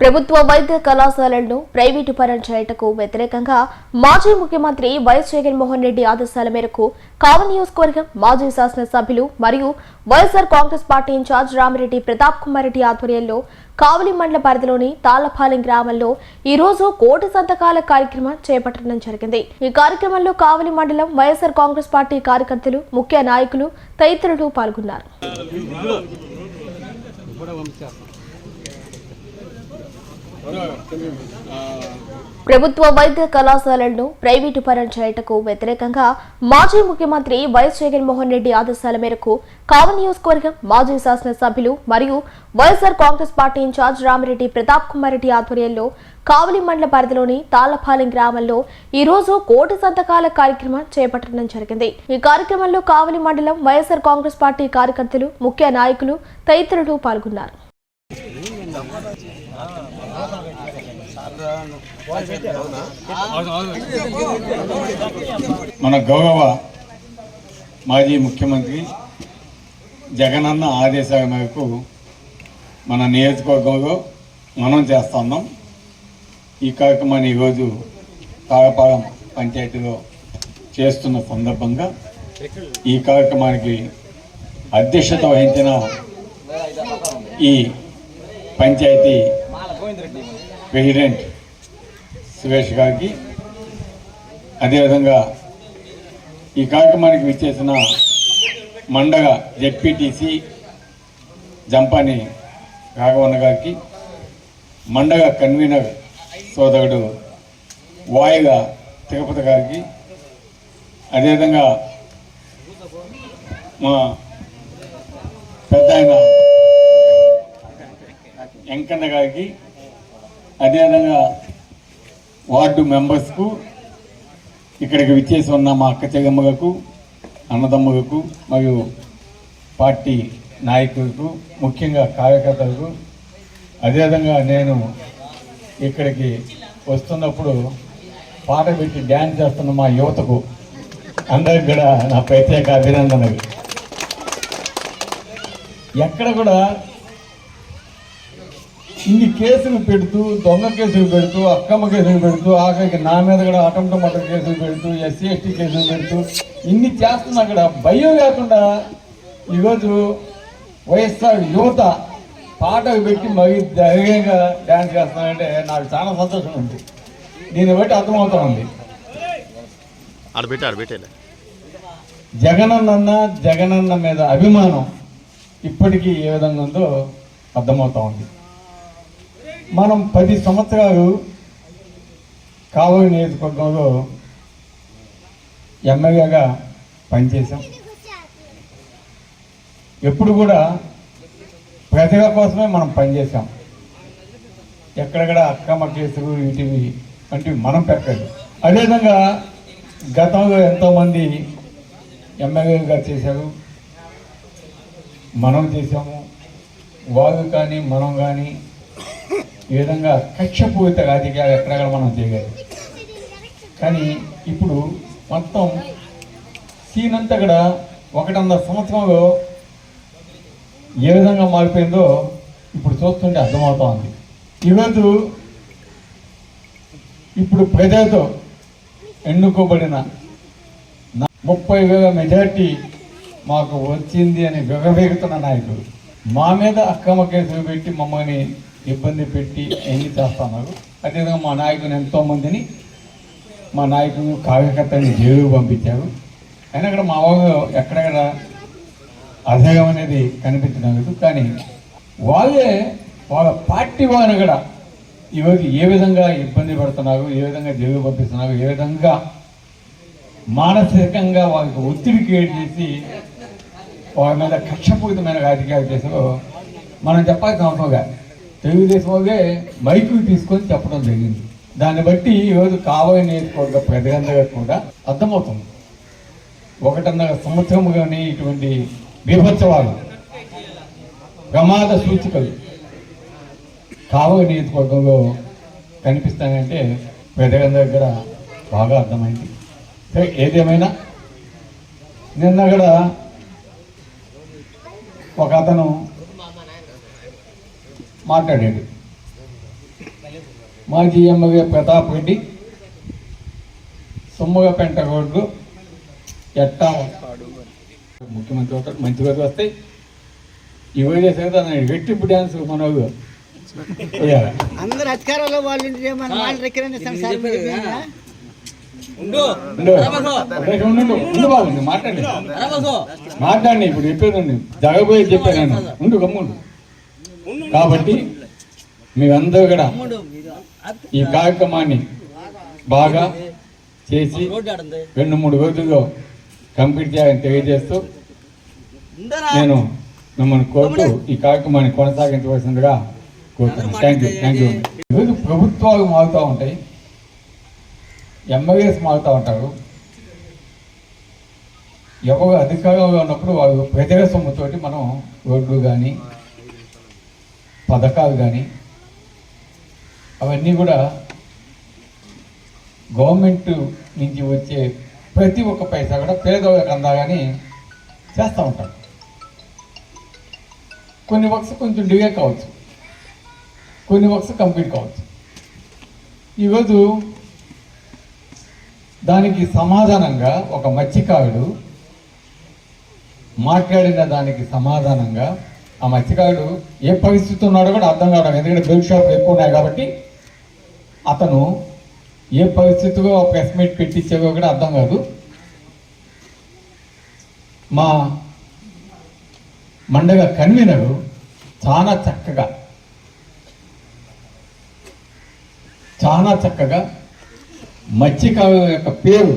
ప్రభుత్వ వైద్య కళాశాలలను ప్రైవేటు పరం చేయటకు వ్యతిరేకంగా మాజీ ముఖ్యమంత్రి వైఎస్ జగన్మోహన్ రెడ్డి ఆదేశాల మేరకు కావలి నియోజకవర్గం మాజీ శాసనసభ్యులు మరియు YSR Congress party incharge Ramireddy Pratap Kumar Reddy ఆధ్వర్యంలో కావలి మండల పరిధిలోని తాళ్ళపాలెం గ్రామంలో ఈ రోజు కోటి సంతకాల కార్యక్రమం చేపట్టడం జరిగింది. ఈ కార్యక్రమంలో కావలి మండలం వైఎస్ఆర్ కాంగ్రెస్ పార్టీ కార్యకర్తలు ముఖ్య నాయకులు తదితరులు పాల్గొన్నారు. ప్రభుత్వ వైద్య కళాశాలలను ప్రైవేటు పరం చేయటకు వ్యతిరేకంగా మాజీ ముఖ్యమంత్రి వైఎస్ జగన్మోహన్ రెడ్డి ఆదేశాల మేరకు కావలి నియోజకవర్గం మాజీ శాసనసభ్యులు మరియు YSR Congress party incharge Ramireddy Pratap Kumar Reddy ఆధ్వర్యంలో కావలి మండల పరిధిలోని తాళ్ళపాలెం గ్రామంలో ఈ రోజు కోటి సంతకాల కార్యక్రమం చేపట్టడం జరిగింది. ఈ కార్యక్రమంలో కావలి మండలం వైఎస్ఆర్ కాంగ్రెస్ పార్టీ కార్యకర్తలు ముఖ్య నాయకులు తదితరులు పాల్గొన్నారు. మన గౌరవ మాజీ ముఖ్యమంత్రి జగనన్న ఆదేశాల మేరకు మన నియోజకవర్గంలో మనం చేస్తున్నాం ఈ కార్యక్రమాన్ని ఈరోజు తారపాలెం పంచాయతీలో చేస్తున్న సందర్భంగా ఈ కార్యక్రమానికి అధ్యక్షత వహించిన ఈ పంచాయతీ ప్రెసిడెంట్ సురేష్ గారికి. అదేవిధంగా ఈ కార్యక్రమానికి విచ్చేసిన మండగ జెడ్పీటీసీ జంపాని రాఘవన్న గారికి మండగ కన్వీనర్ సోదరుడు వాయుగ తిరుపతి గారికి అదేవిధంగా మా పెద్ద ఆయన వెంకన్న గారికి అదేవిధంగా వార్డు మెంబర్స్కు ఇక్కడికి విచ్చేసి ఉన్న మా అక్క చెగమ్మలకు అన్నదమ్మకు మరియు పార్టీ నాయకులకు ముఖ్యంగా కార్యకర్తలకు అదేవిధంగా నేను ఇక్కడికి వస్తున్నప్పుడు పాట పెట్టి డ్యాన్స్ చేస్తున్న మా యువతకు అందరికి కూడా నా ప్రత్యేక అభినందనలు. ఎక్కడ కూడా ఇన్ని కేసులు పెడుతూ దొంగ కేసులు పెడుతూ అక్కమ్మ కేసులు పెడుతూ ఆఖరికి నా మీద కూడా అటంట మటర్ కేసులు పెడుతూ ఎస్సీ ఎస్టీ కేసులు పెడుతూ ఇన్ని చేస్తున్నా కూడా భయం లేకుండా ఈరోజు వైఎస్ఆర్ యువత పాటలు పెట్టి మరీ ధైర్యంగా డ్యాన్స్ చేస్తున్నారంటే నాకు చాలా సంతోషం ఉంది. దీన్ని బట్టి అర్థమవుతా ఉంది. జగనన్న జగనన్న మీద అభిమానం ఇప్పటికీ ఏ విధంగా ఉందో అర్థమవుతా ఉంది. మనం పది సంవత్సరాలు కావలి నియోజకవర్గంలో ఎమ్మెల్యేగా పనిచేశాం. ఎప్పుడు కూడా ప్రజల కోసమే మనం పనిచేసాం ఎక్కడెక్కడ అక్రమ కేసులు వీటివి వంటివి మనం పెట్టలేదు. అదేవిధంగా గతంలో ఎంతోమంది ఎమ్మెల్యేలుగా చేశారు. మనం చేసాము వాళ్ళు కానీ మనం కానీ ఈ విధంగా కక్షపూరిత రాజకీయాలు ఎక్కడెక్కడ మనం చేయగలం కానీ ఇప్పుడు మొత్తం సీన్ అంతా కూడా ఒకటిన్నర సంవత్సరంలో ఏ విధంగా మారిపోయిందో ఇప్పుడు చూస్తుంటే అర్థమవుతా ఉంది. ఈరోజు ఇప్పుడు ప్రజలతో ఎన్నుకోబడిన ముప్పై వేల మెజార్టీ మాకు వచ్చింది అని విగవేగుతున్న నాయకుడు. మా మీద అక్రమ కేసులు పెట్టి మమ్మల్ని ఇబ్బంది పెట్టి ఎన్ని చేస్తున్నారు? అదేవిధంగా మా నాయకుని ఎంతోమందిని మా నాయకుడు కార్యకర్తని జైలు పంపించారు. అయినా కూడా మా వాళ్ళు ఎక్కడెక్కడ అధేగం అనేది కనిపించడం లేదు. కానీ వాళ్ళే వాళ్ళ పార్టీ వాళ్ళని కూడా ఈరోజు ఏ విధంగా ఇబ్బంది పడుతున్నారు ఏ విధంగా జైలు పంపిస్తున్నారు ఏ విధంగా మానసికంగా వాళ్ళకి ఒత్తిడి క్రియేట్ చేసి వాళ్ళ మీద కక్షపూరితమైన రాజకీయాలు చేసారో మనం చెప్పాల్సిన అవసరం కాదు తెలుగుదేశం వాళ్ళే మైకు తీసుకొని చెప్పడం జరిగింది. దాన్ని బట్టి ఈరోజు కావలి నియోజకవర్గ ప్రజలందరూ కూడా అర్థమవుతుంది. ఒకటిన్నర సంవత్సరముగానే ఇటువంటి బీభత్సవాలు ప్రమాద సూచికలు కావలి నియోజకవర్గంలో కనిపిస్తానంటే ప్రజలందరి దగ్గర బాగా అర్థమైంది. సరే ఏదేమైనా? నిన్న కూడా ఒక అతను మాట్లాడాడు. మాజీ ఎమ్మెల్యే ప్రతాప్ రెడ్డి సుమ్మగపెంట రోడ్లు ఎట్టా ముఖ్యమంత్రి అవుతాడు మంచి రోజులు వస్తాయి ఇవే చేసేది దాన్ని రెట్టింపు డ్యాన్స్ మనోడు. అందరు అధికారంలో వాళ్ళు? ఉండు. మాట్లాడి. మాట్లాడి ఇప్పుడు చెప్పేది జగబోయే చెప్పాను నేను. ఉండు గమ్ముండు. కాబట్టి మీరందరూ కూడా ఈ కార్యక్రమాన్ని బాగా చేసి రెండు మూడు రోజుల్లో కంప్లీట్ చేయాలని తెలియజేస్తూ నేను మిమ్మల్ని కోరుతూ ఈ కార్యక్రమాన్ని కొనసాగించవలసిందిగా కోరుతున్నాను. థ్యాంక్ యూ థ్యాంక్ యూ ఈరోజు ప్రభుత్వాలు మారుతూ ఉంటాయి. ఎమ్మెల్యేస్ మారుతూ ఉంటారు. ఎవరు అధికారంలో ఉన్నప్పుడు వాళ్ళు ప్రజల సొమ్ముతోటి మనం రోడ్లు కానీ పథకాలు కానీ అవన్నీ కూడా గవర్నమెంట్ నుంచి వచ్చే ప్రతి ఒక్క పైసా కూడా పేదవాళ్ళకి అందాలని చేస్తూ ఉంటారు. కొన్ని వర్క్స్ కొంచెం డిలే కావచ్చు. కొన్ని వర్క్స్ కంప్లీట్ కావచ్చు. ఈరోజు దానికి సమాధానంగా ఒక మత్స్యకారుడు మాట్లాడిన దానికి సమాధానంగా ఆ మత్స్యకారుడు ఏ పరిస్థితి ఉన్నాడో కూడా అర్థం కావడం ఎందుకంటే బెల్ట్ షాప్ ఎక్కువ ఉన్నాయి కాబట్టి అతను ఏ పరిస్థితిలో ప్రెస్ మీట్ పెట్టించేవో కూడా అర్థం కాదు. మా మండల కన్వీనరు చాలా చక్కగా చాలా చక్కగా మత్స్యకారుల యొక్క పేరు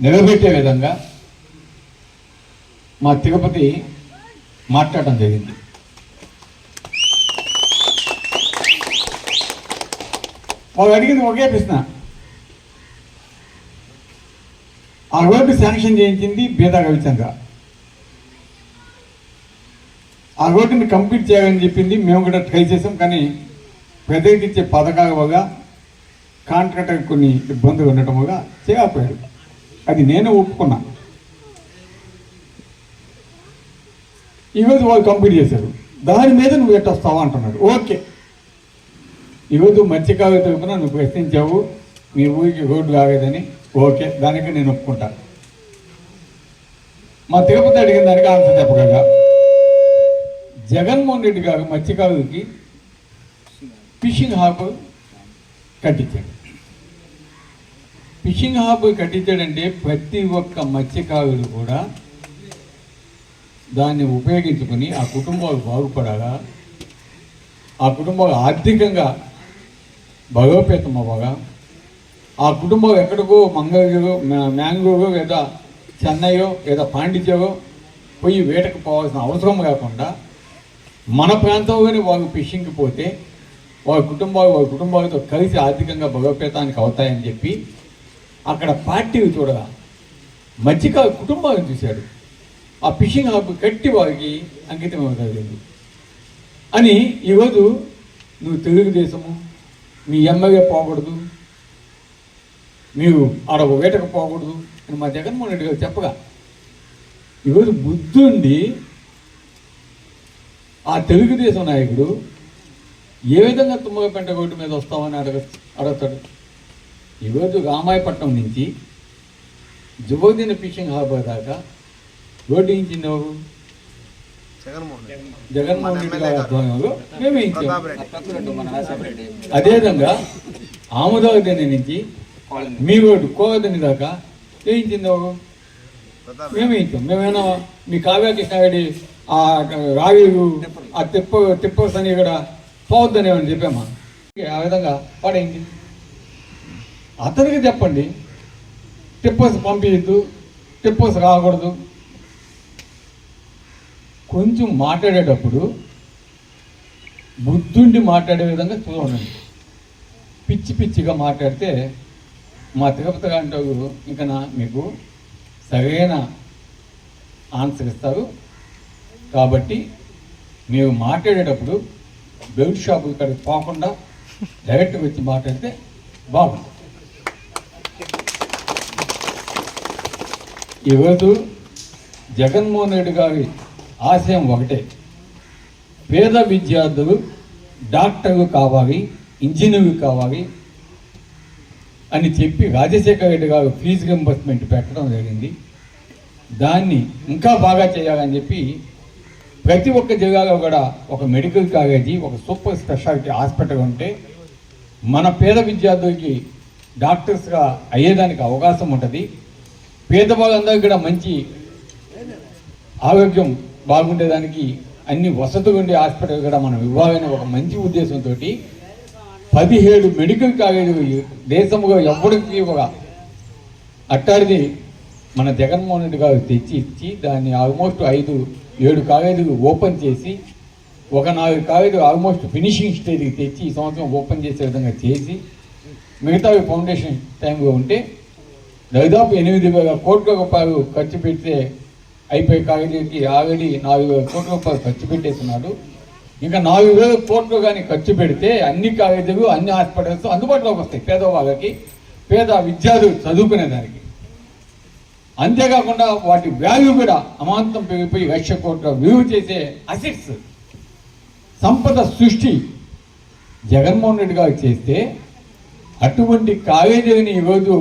నిలబెట్టే విధంగా మా తిరుపతి మాట్లాడటం జరిగింది. వాళ్ళు అడిగింది ఒకే ప్రశ్న. ఆ రోడ్డు శాంక్షన్ చేయించింది బీదా రవిచంద్ర. ఆ రోడ్డుని కంప్లీట్ చేయాలని చెప్పింది మేము కూడా ట్రై చేసాం కానీ ప్రజలకు ఇచ్చే పథకాల వల్ల కాంట్రాక్టర్ కొన్ని ఇబ్బందులు ఉండటం వల్ల చేయకపోయాడు అది నేను ఒప్పుకున్నాను ఈరోజు వాళ్ళు కంప్లీట్ చేశారు. దాని మీద నువ్వు ఎట్టొస్తావా అంటున్నాడు. ఓకే. ఈరోజు మత్స్యకారు తరపున నువ్వు ప్రశ్నించావు. మీ ఊరికి రోడ్డు కాలేదని. ఓకే. దానికి నేను ఒప్పుకుంటాను మా తిరుపతి అడిగిన దానికి ఆన్సర్ చెప్పగలగా జగన్మోహన్ రెడ్డి గారు మత్స్యకారులకి ఫిషింగ్ హార్బర్ కట్టించాడు. ఫిషింగ్ హార్బర్ కట్టించాడంటే ప్రతి ఒక్క మత్స్యకారుడు కూడా దాన్ని ఉపయోగించుకొని ఆ కుటుంబాలు బాగుపడగా ఆ కుటుంబాలు ఆర్థికంగా బలోపేతం అవ్వగా ఆ కుటుంబం ఎక్కడికో మంగళగిరో మ్యాంగ్లూరో లేదా చెన్నైయో లేదా పాండిచేరో పోయి వేటకు పోవాల్సిన అవసరం కాకుండా మన ప్రాంతంలోనే వాళ్ళు ఫిషింగ్కి పోతే వాళ్ళ కుటుంబాలు వాళ్ళ కుటుంబాలతో కలిసి ఆర్థికంగా బలోపేతానికి అవుతాయని చెప్పి అక్కడ పార్టీలు చూడగా మధ్యకాల కుటుంబాలను చూశాడు. ఆ ఫిషింగ్ హబ్ కట్టి వారికి అంకితం అవుతుంది అని ఈరోజు నువ్వు తెలుగుదేశము మీ ఎమ్మెల్యే పోకూడదు మీరు ఆడ ఒక వేటకు పోకూడదు అని మా జగన్మోహన్ రెడ్డి గారు చెప్పగా ఈరోజు బుద్ధుండి ఆ తెలుగుదేశం నాయకుడు ఏ విధంగా తుమ్మగపెంట రోడ్డు మీద వస్తామని అడగ అడుగుతాడు. ఈరోజు రామాయపట్నం నుంచి జుబోదిన ఫిషింగ్ హార్బర్ దాకా రోడ్డు వేయించింది ఎవరు? జగన్మోహన్ రెడ్డి. గారి ఆధ్వర్యంలో మేము అదేవిధంగా ఆముదావతి నుంచి మీ రోడ్డు కోవదని దాకా వేయించింది ఎవరు? మేము వేయించాం మేమేనా మీ కావ్య కృష్ణారెడ్డి ఆ రావీరు ఆ తిప్ప తిప్పర్స్ అని కూడా పోవద్దని ఏమని చెప్పామా? ఆ విధంగా పడేయండి అతనికి చెప్పండి. టిప్పర్స్ పంపించద్దు టిప్పర్స్ రాకూడదు. కొంచెం మాట్లాడేటప్పుడు బుద్ధుండి మాట్లాడే విధంగా చూడండి. పిచ్చి పిచ్చిగా మాట్లాడితే మా తిరుపతి గారు ఇంకా మీకు సరైన ఆన్సర్ ఇస్తారు. కాబట్టి మీరు మాట్లాడేటప్పుడు బెల్ట్ షాప్ ఇక్కడికి పోకుండా డైరెక్ట్గా వచ్చి మాట్లాడితే బాగుంటుంది. ఈరోజు జగన్మోహన్ రెడ్డి గారి ఆశయం ఒకటే. పేద విద్యార్థులు డాక్టర్లు కావాలి ఇంజనీర్లు కావాలి అని చెప్పి రాజశేఖర రెడ్డి గారు ఫీజు రింబర్స్మెంట్ పెట్టడం జరిగింది. దాన్ని ఇంకా బాగా చేయాలని చెప్పి ప్రతి ఒక్క జిల్లాలో కూడా ఒక మెడికల్ కాలేజీ ఒక సూపర్ స్పెషాలిటీ హాస్పిటల్ ఉంటే మన పేద విద్యార్థులకి డాక్టర్స్గా అయ్యేదానికి అవకాశం ఉంటుంది. పేదవాళ్ళందరికీ కూడా మంచి ఆరోగ్యం బాగుండేదానికి అన్ని వసతులు ఉండే హాస్పిటల్ కూడా మనం ఇవ్వాలనే ఒక మంచి ఉద్దేశంతో పదిహేడు మెడికల్ కాలేజీలు దేశంలో ఎవరికి ఒక అట్టాడిది మన జగన్మోహన్ రెడ్డి గారు తెచ్చి ఇచ్చి దాన్ని ఆల్మోస్ట్ ఐదు ఏడు కాలేజీలు ఓపెన్ చేసి ఒక నాలుగు కాలేజీలు ఆల్మోస్ట్ ఫినిషింగ్ స్టేజ్కి తెచ్చి ఈ సంవత్సరం ఓపెన్ చేసే విధంగా చేసి మిగతావి ఫౌండేషన్ టైంలో ఉంటే దాదాపు ఎనిమిది వేల కోట్ల రూపాయలు ఖర్చు పెడితే అయిపోయి కాగితీకి ఆవిడి నాలుగు వేల కోట్ల రూపాయలు ఖర్చు పెట్టేస్తున్నాడు. ఇంకా నాలుగు వేల కోట్లు కానీ ఖర్చు పెడితే అన్ని కాలేజీలు అన్ని హాస్పిటల్స్ అందుబాటులోకి వస్తాయి పేదవాళ్ళకి పేద విద్యార్థులు చదువుకునే దానికి. అంతేకాకుండా వాటి వాల్యూ కూడా అమాంతం పెరిగిపోయి లక్ష కోట్ల విలువ చేసే అసెట్స్ సంపద సృష్టి జగన్మోహన్ రెడ్డి గారు చేస్తే అటువంటి కాలేజీని ఈరోజు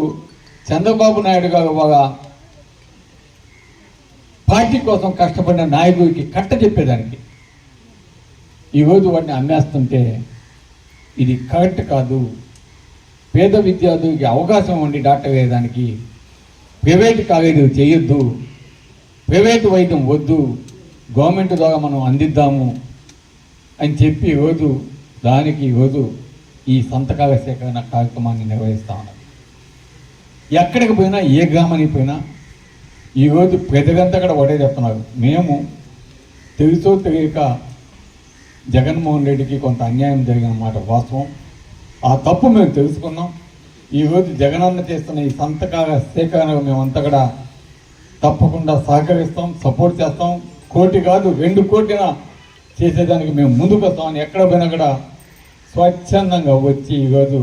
చంద్రబాబు నాయుడు గారు బాగా పార్టీ కోసం కష్టపడిన నాయకుడికి కట్ట చెప్పేదానికి. ఈరోజు వాటిని అమ్మేస్తుంటే ఇది కరెక్ట్ కాదు. పేద విద్యార్థులకి అవకాశం ఉండి డాక్టర్ అయ్యేదానికి ప్రైవేట్ కాలేజీలు చేయొద్దు. ప్రైవేట్ వైద్యం వద్దు. గవర్నమెంట్ ద్వారా మనం అందిద్దాము అని చెప్పి ఈరోజు దానికి ఈరోజు ఈ సంతకాల సేకరణ కార్యక్రమాన్ని నిర్వహిస్తా ఉన్నది ఎక్కడికి పోయినా ఏ గ్రామానికి పోయినా ఈరోజు ప్రజలంతా కూడా ఒకటే చెప్తున్నారు. మేము తెలుసో తెలియక జగన్మోహన్ రెడ్డికి కొంత అన్యాయం జరిగిన మాట వాస్తవం. ఆ తప్పు మేము తెలుసుకున్నాం. ఈరోజు జగనన్న చేస్తున్న ఈ సంతకాల సేకరణకు మేమంతా కూడా తప్పకుండా సహకరిస్తాం సపోర్ట్ చేస్తాం. కోటి కాదు రెండు కోటిన చేసేదానికి మేము ముందుకు వస్తామని ఎక్కడ పోయినా కూడా స్వచ్ఛందంగా వచ్చి ఈరోజు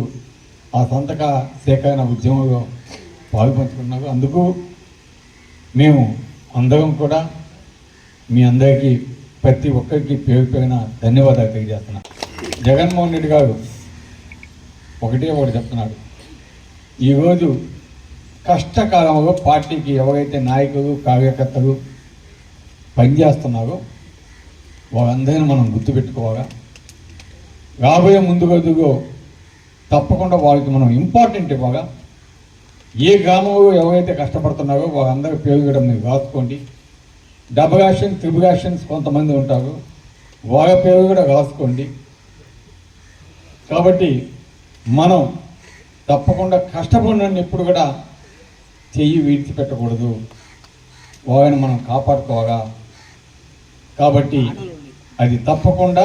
ఆ సంతక సేకరణ ఉద్యమంలో పాల్పంచుకున్నారు. అందుకు మేము అందరం కూడా మీ అందరికీ ప్రతి ఒక్కరికి పేరు పేరున ధన్యవాదాలు తెలియజేస్తున్నాను జగన్మోహన్ రెడ్డి గారు ఒకటే ఒకటి చెప్తున్నాడు. ఈరోజు కష్టకాలంలో పార్టీకి ఎవరైతే నాయకులు కార్యకర్తలు పనిచేస్తున్నారో వారందరిని మనం గుర్తుపెట్టుకోవాలా? రాబోయే ముందు రోజుల్లో తప్పకుండా వాళ్ళకి మనం ఇంపార్టెంట్ ఇవ్వగా ఏ గ్రామంలో ఎవరైతే కష్టపడుతున్నారో వాళ్ళందరూ పేరు కూడా మీరు రాసుకోండి. డబుల్ యాక్షన్ త్రిబుల్ యాక్షన్స్ కొంతమంది ఉంటారు. వాళ్ళ పేరు కూడా రాసుకోండి. కాబట్టి మనం తప్పకుండా కష్టపడినని ఎప్పుడు కూడా చెయ్యి విడిచిపెట్టకూడదు. వాళ్ళని మనం కాపాడుకోగా కాబట్టి అది తప్పకుండా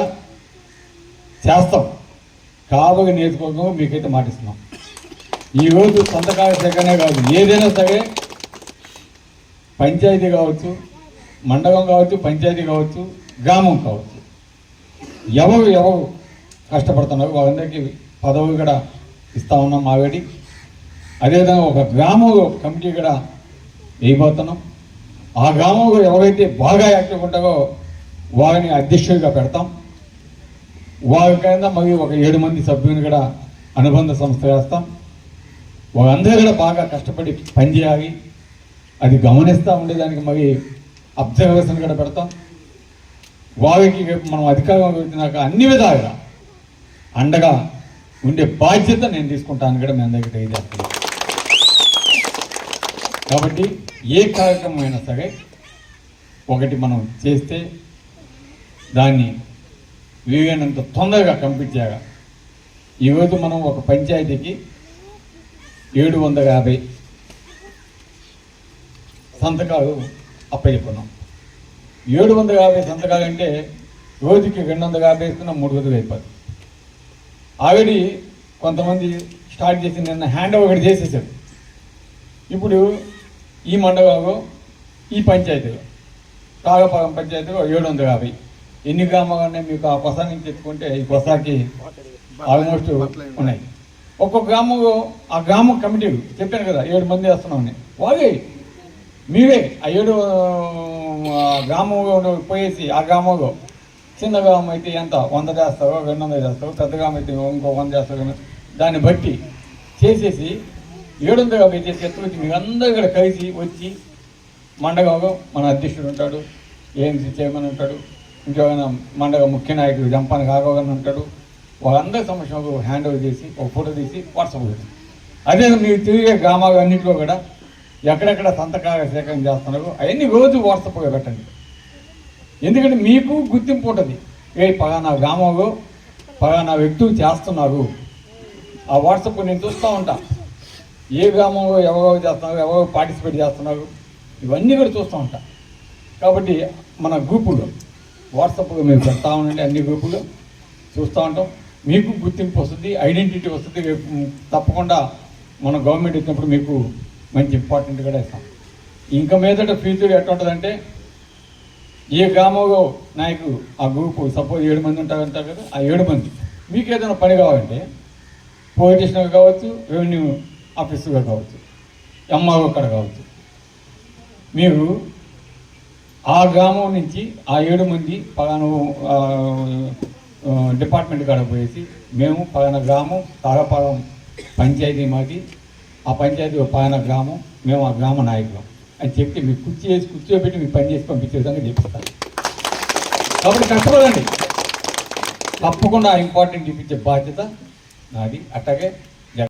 చేస్తాం. కాబోయే నేర్చుకోవడం మీకైతే మాటిస్తున్నాం. ఈరోజు సంతకాల సేకరణ కాదు ఏదైనా సరే పంచాయతీ కావచ్చు మండలం కావచ్చు పంచాయతీ కావచ్చు గ్రామం కావచ్చు. ఎవరు ఎవరు కష్టపడుతున్నారు వాళ్ళందరికీ పదవి కూడా ఇస్తా ఉన్నాం ఆల్రెడీ అదేవిధంగా ఒక గ్రామం కమిటీ కూడా వేయబోతున్నాం. ఆ గ్రామంలో ఎవరైతే బాగా యాక్టివ్ ఉంటారో వారిని అధ్యక్షుడిగా పెడతాం. వారి కింద మరి ఒక ఏడు మంది సభ్యుని కూడా అనుబంధ సంస్థ వేస్తాం. వాళ్ళందరూ కూడా బాగా కష్టపడి పనిచేయాలి. అది గమనిస్తూ ఉండేదానికి మరి అబ్జర్వేషన్ కూడా పెడతాం. వారికి మనం అధికారం పెట్టినాక అన్ని విధాలుగా అండగా ఉండే బాధ్యత నేను తీసుకుంటాను కూడా మీ అందరికీ తెలియజేస్తున్నాను. కాబట్టి ఏ కార్యక్రమం అయినా సరే ఒకటి మనం చేస్తే దాన్ని వీలైనంత తొందరగా కంప్లీట్ చేయాలి. ఈరోజు మనం ఒక పంచాయతీకి ఏడు వందల యాభై సంతకాలు అప్పచెప్పున్నాం ఏడు వందల యాభై సంతకాలు అంటే రోజుకి రెండు వందల యాభై ఇస్తున్నా మూడు వందలు అయిపోతుంది ఆల్రెడీ కొంతమంది స్టార్ట్ చేసి నిన్న హ్యాండ్ ఓవర్ చేసేసారు. ఇప్పుడు ఈ మండలంలో ఈ పంచాయతీలో కాగపాలెం పంచాయతీలో ఏడు వందల యాభై ఎన్ని గ్రామాలు ఉన్నాయి మీకు ఆ కొసా నుంచి ఎత్తుకుంటే ఈ కొసాకి ఆల్మోస్ట్ ఉన్నాయి. ఒక్కొక్క గ్రామంలో ఆ గ్రామం కమిటీలు చెప్పాను కదా ఏడు మంది వేస్తున్నామని. వాళ్ళే మీవే ఆ ఏడు గ్రామంలో పోయేసి ఆ గ్రామంలో చిన్న గ్రామం అయితే ఎంత? వంద చేస్తావో రెండు వందలు చేస్తావు పెద్ద గ్రామం అయితే ఇంకో వంద చేస్తావు దాన్ని బట్టి చేసేసి ఏడు వందల యాభై చేసి ఎత్తుకొచ్చి మీరందరూ ఇక్కడ కలిసి వచ్చి మండగంలో మన అధ్యక్షుడు ఉంటాడు ఏఎంసీ చైర్మన్ ఉంటాడు ఇంకేమైనా మండగ ముఖ్య నాయకుడు జంపాన్ కాగోగన్ ఉంటాడు వాళ్ళందరి సమక్షంలో హ్యాండ్ ఓవర్ చేసి ఒక ఫోటో తీసి వాట్సాప్ పెడతాం అదే మీరు తిరిగే గ్రామాలు అన్నింటిలో కూడా ఎక్కడెక్కడ సంతకాల సేకరణ చేస్తున్నారు అవన్నీ రోజు వాట్సాప్గా పెట్టండి. ఎందుకంటే మీకు గుర్తింపు ఉంటుంది. ఏ పలానా గ్రామంలో పలానా వ్యక్తులు చేస్తున్నారు. ఆ వాట్సాప్ నేను చూస్తూ ఉంటా. ఏ గ్రామంలో ఎవరో చేస్తున్నారు ఎవరో పార్టిసిపేట్ చేస్తున్నారు ఇవన్నీ కూడా చూస్తూ ఉంటా. కాబట్టి మన గ్రూపులో వాట్సాప్లో మేము పెడతా ఉండండి అన్ని గ్రూపులు చూస్తూ ఉంటాం. మీకు గుర్తింపు వస్తుంది ఐడెంటిటీ వస్తుంది తప్పకుండా మన గవర్నమెంట్ ఇచ్చినప్పుడు మీకు మంచి ఇంపార్టెంట్ కూడా ఇస్తాం ఇంకా మీదట ఫ్యూచర్ ఎట్లా ఉంటుందంటే ఏ గ్రామంలో నాయకు ఆ గ్రూపు సపోజ్ ఏడు మంది ఉంటారు అంటారు కదా ఆ ఏడు మంది. మీకు ఏదైనా పని కావాలంటే పోలీస్ స్టేషన్గా కావచ్చు రెవెన్యూ ఆఫీసుగా కావచ్చు ఎంఆర్ఓ అక్కడ కావచ్చు. మీరు ఆ గ్రామం నుంచి ఆ ఏడు మంది పలానా డిపార్ట్మెంట్ కాడ పోయేసి మేము పలానా గ్రామం తారపాలెం పంచాయతీ మాది. ఆ పంచాయతీ ఒక పలానా గ్రామం మేము ఆ గ్రామ నాయకులం. అని చెప్పి మీకు కుర్చీ వేసి కూర్చోబెట్టి మీకు పని చేసి పంపించే విధంగా చెప్తాను కాబట్టి కష్టపడండి. తప్పకుండా ఇంపార్టెంట్ ఇప్పించే బాధ్యత నాది. అట్లాగే